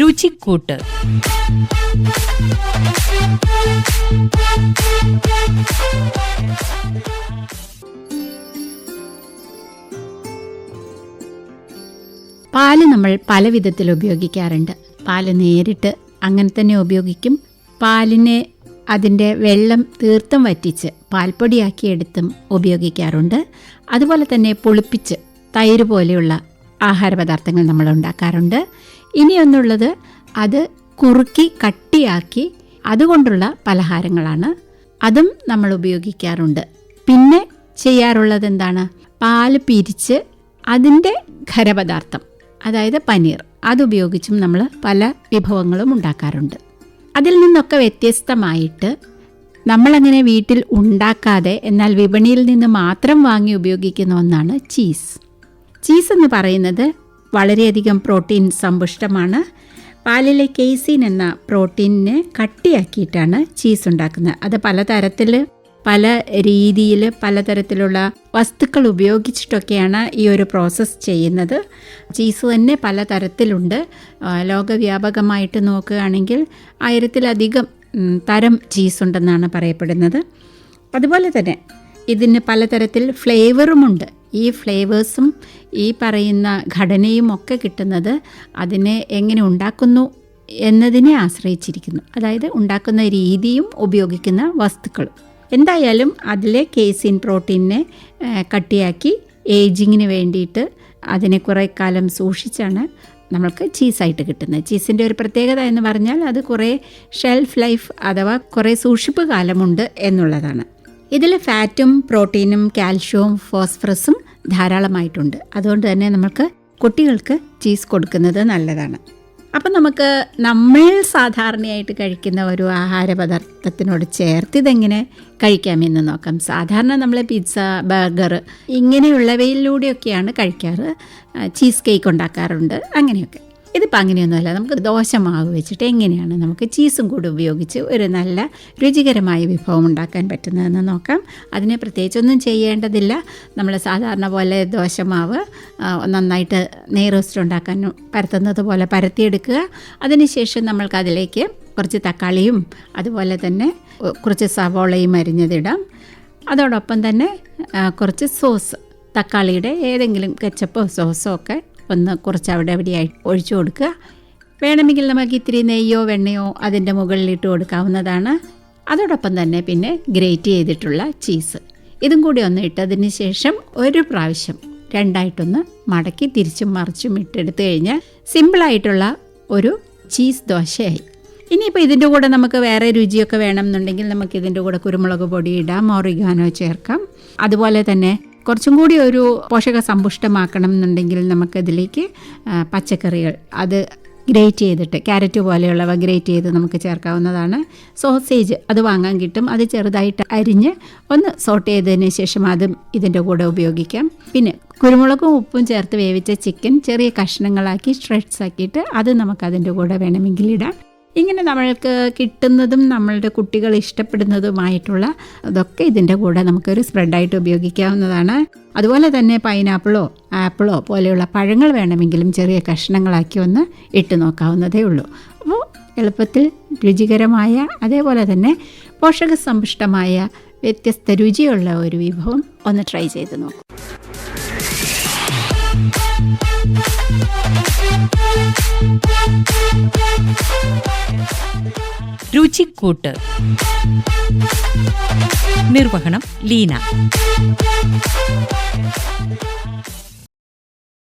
രുചിക്കൂട്ട്. പാൽ നമ്മൾ പല വിധത്തിൽ ഉപയോഗിക്കാറുണ്ട്. പാൽ നേരിട്ട് അങ്ങനെ തന്നെ ഉപയോഗിക്കും. പാലിനെ അതിന്റെ വെള്ളം തീർത്തും വറ്റിച്ച് പാൽപ്പൊടിയാക്കിയെടുത്തും ഉപയോഗിക്കാറുണ്ട്. അതുപോലെ തന്നെ പുളിപ്പിച്ച് തൈര് പോലെയുള്ള ആഹാരപദാർത്ഥങ്ങൾ നമ്മൾ ഉണ്ടാക്കാറുണ്ട്. ഇനിയൊന്നുള്ളത് അത് കുറുക്കി കട്ടിയാക്കി അതുകൊണ്ടുള്ള പലഹാരങ്ങളാണ്. അതും നമ്മൾ ഉപയോഗിക്കാറുണ്ട്. പിന്നെ ചെയ്യാറുള്ളത് എന്താണ്? പാൽ പിരിച്ച് അതിന്റെ ഖരപദാർത്ഥം അതായത് പനീർ അതുപയോഗിച്ചും നമ്മൾ പല വിഭവങ്ങളും ഉണ്ടാക്കാറുണ്ട്. അതിൽ നിന്നൊക്കെ വ്യത്യസ്തമായിട്ട് നമ്മളങ്ങനെ വീട്ടിൽ ഉണ്ടാക്കാതെ എന്നാൽ വിപണിയിൽ നിന്ന് മാത്രം വാങ്ങി ഉപയോഗിക്കുന്ന ഒന്നാണ് ചീസ്. ചീസ് എന്ന് പറയുന്നത് വളരെയധികം പ്രോട്ടീൻ സമ്പുഷ്ടമാണ്. പാലിലെ കെയ്സീൻ എന്ന പ്രോട്ടീനിനെ കട്ടിയാക്കിയിട്ടാണ് ചീസ് ഉണ്ടാക്കുന്നത്. അത് പലതരത്തിൽ പല രീതിയിൽ പലതരത്തിലുള്ള വസ്തുക്കൾ ഉപയോഗിച്ചിട്ടൊക്കെയാണ് ഈ ഒരു പ്രോസസ്സ് ചെയ്യുന്നത്. ചീസ് തന്നെ പലതരത്തിലുണ്ട്. ലോകവ്യാപകമായിട്ട് നോക്കുകയാണെങ്കിൽ ആയിരത്തിലധികം തരം ചീസ് ഉണ്ടെന്നാണ് പറയപ്പെടുന്നത്. അതുപോലെ തന്നെ ഇതിന് പലതരത്തിൽ ഫ്ലേവറുമുണ്ട് ഈ ഫ്ലേവേഴ്സും ഈ പറയുന്ന ഘടനയും ഒക്കെ കിട്ടുന്നത് അതിനെ എങ്ങനെ ഉണ്ടാക്കുന്നു എന്നതിനെ ആശ്രയിച്ചിരിക്കുന്നു. അതായത് ഉണ്ടാക്കുന്ന രീതിയും ഉപയോഗിക്കുന്ന വസ്തുക്കളും എന്തായാലും അതിലെ കേസിൻ പ്രോട്ടീനെ കട്ടിയാക്കി ഏജിങ്ങിന് വേണ്ടിയിട്ട് അതിനെ കുറേ കാലം സൂക്ഷിച്ചാണ് നമ്മൾക്ക് ചീസായിട്ട് കിട്ടുന്നത്. ചീസിന്റെ ഒരു പ്രത്യേകത എന്ന് പറഞ്ഞാൽ അത് കുറേ ഷെൽഫ് ലൈഫ് അഥവാ കുറേ സൂക്ഷിപ്പ് കാലമുണ്ട് എന്നുള്ളതാണ്. ഇതിൽ ഫാറ്റും പ്രോട്ടീനും കാൽഷ്യവും ഫോസ്ഫറസും ധാരാളമായിട്ടുണ്ട്. അതുകൊണ്ട് തന്നെ നമുക്ക് കുട്ടികൾക്ക് ചീസ് കൊടുക്കുന്നത് നല്ലതാണ്. അപ്പം നമുക്ക് നമ്മൾ സാധാരണയായിട്ട് കഴിക്കുന്ന ഒരു ആഹാര പദാർത്ഥത്തിനോട് ചേർത്ത് ഇതെങ്ങനെ കഴിക്കാമെന്ന് നോക്കാം. സാധാരണ നമ്മൾ പിസ്സ ബർഗർ ഇങ്ങനെയുള്ളവയിലൂടെയൊക്കെയാണ് കഴിക്കാറ്. ചീസ് കേക്ക് ഉണ്ടാക്കാറുണ്ട്. അങ്ങനെയൊക്കെ. ഇതിപ്പോൾ അങ്ങനെയൊന്നുമല്ല. നമുക്ക് ദോശ മാവ് വെച്ചിട്ട് എങ്ങനെയാണ് നമുക്ക് ചീസും കൂടി ഉപയോഗിച്ച് ഒരു നല്ല രുചികരമായ വിഭവം ഉണ്ടാക്കാൻ പറ്റുന്നതെന്ന് നോക്കാം. അതിന് പ്രത്യേകിച്ചൊന്നും ചെയ്യേണ്ടതില്ല. നമ്മൾ സാധാരണ പോലെ ദോശമാവ് മാവ് നന്നായിട്ട് നെയ് റോസ്റ്റ് ഉണ്ടാക്കാൻ പരത്തുന്നത് പോലെ പരത്തിയെടുക്കുക. അതിനുശേഷം നമ്മൾക്കതിലേക്ക് കുറച്ച് തക്കാളിയും അതുപോലെ തന്നെ കുറച്ച് സവോളയും അരിഞ്ഞതിടാം. അതോടൊപ്പം തന്നെ കുറച്ച് സോസ് തക്കാളിയുടെ ഏതെങ്കിലും കെച്ചപ്പോ സോസോ ഒക്കെ ഒന്ന് കുറച്ച് അവിടെ അവിടെയായി ഒഴിച്ചു കൊടുക്കുക. വേണമെങ്കിൽ നമുക്ക് ഇത്തിരി നെയ്യോ വെണ്ണയോ അതിന്റെ മുകളിലിട്ട് കൊടുക്കാവുന്നതാണ്. അതോടൊപ്പം തന്നെ പിന്നെ ഗ്രേറ്റ് ചെയ്തിട്ടുള്ള ചീസ്. ഇതും കൂടി ഒന്ന് ഇട്ടതിന് ശേഷം ഒരു പ്രാവശ്യം രണ്ടായിട്ടൊന്ന് മടക്കി തിരിച്ചും മറിച്ചും ഇട്ടെടുത്ത് കഴിഞ്ഞാൽ സിമ്പിളായിട്ടുള്ള ഒരു ചീസ് ദോശയായി. ഇനിയിപ്പോൾ ഇതിന്റെ കൂടെ നമുക്ക് വേറെ രുചിയൊക്കെ വേണമെന്നുണ്ടെങ്കിൽ നമുക്ക് ഇതിന്റെ കൂടെ കുരുമുളക് പൊടി ഇടാം ഓറിഗാനോ ചേർക്കാം. അതുപോലെ തന്നെ കുറച്ചും കൂടി ഒരു പോഷക സമ്പുഷ്ടമാക്കണം എന്നുണ്ടെങ്കിൽ നമുക്കതിലേക്ക് പച്ചക്കറികൾ അത് ഗ്രേറ്റ് ചെയ്തിട്ട് ക്യാരറ്റ് പോലെയുള്ളവ ഗ്രേറ്റ് ചെയ്ത് നമുക്ക് ചേർക്കാവുന്നതാണ്. സോസേജ് അത് വാങ്ങാൻ കിട്ടും. അത് ചെറുതായിട്ട് അരിഞ്ഞ് ഒന്ന് സോട്ട് ചെയ്തതിന് ശേഷം അതും ഇതിന്റെ കൂടെ ഉപയോഗിക്കാം. പിന്നെ കുരുമുളകും ഉപ്പും ചേർത്ത് വേവിച്ച ചിക്കൻ ചെറിയ കഷ്ണങ്ങളാക്കി സ്ട്രെഡ്സ് ആക്കിയിട്ട് അത് നമുക്ക് അതിന്റെ കൂടെ വേണമെങ്കിൽ ഇടാം. ഇങ്ങനെ നമ്മൾക്ക് കിട്ടുന്നതും നമ്മളുടെ കുട്ടികൾ ഇഷ്ടപ്പെടുന്നതുമായിട്ടുള്ള അതൊക്കെ ഇതിന്റെ കൂടെ നമുക്കൊരു സ്പ്രെഡായിട്ട് ഉപയോഗിക്കാവുന്നതാണ്. അതുപോലെ തന്നെ പൈനാപ്പിളോ ആപ്പിളോ പോലെയുള്ള പഴങ്ങൾ വേണമെങ്കിലും ചെറിയ കഷ്ണങ്ങളാക്കി ഒന്ന് ഇട്ട് നോക്കാവുന്നതേ ഉള്ളൂ. അപ്പോൾ എളുപ്പത്തിൽ രുചികരമായ അതേപോലെ തന്നെ പോഷകസമ്പുഷ്ടമായ വ്യത്യസ്ത രുചിയുള്ള ഒരു വിഭവം ഒന്ന് ട്രൈ ചെയ്ത് നോക്കൂ. രുചിക്കൂട്ട്. നിർവഹണം ലീന.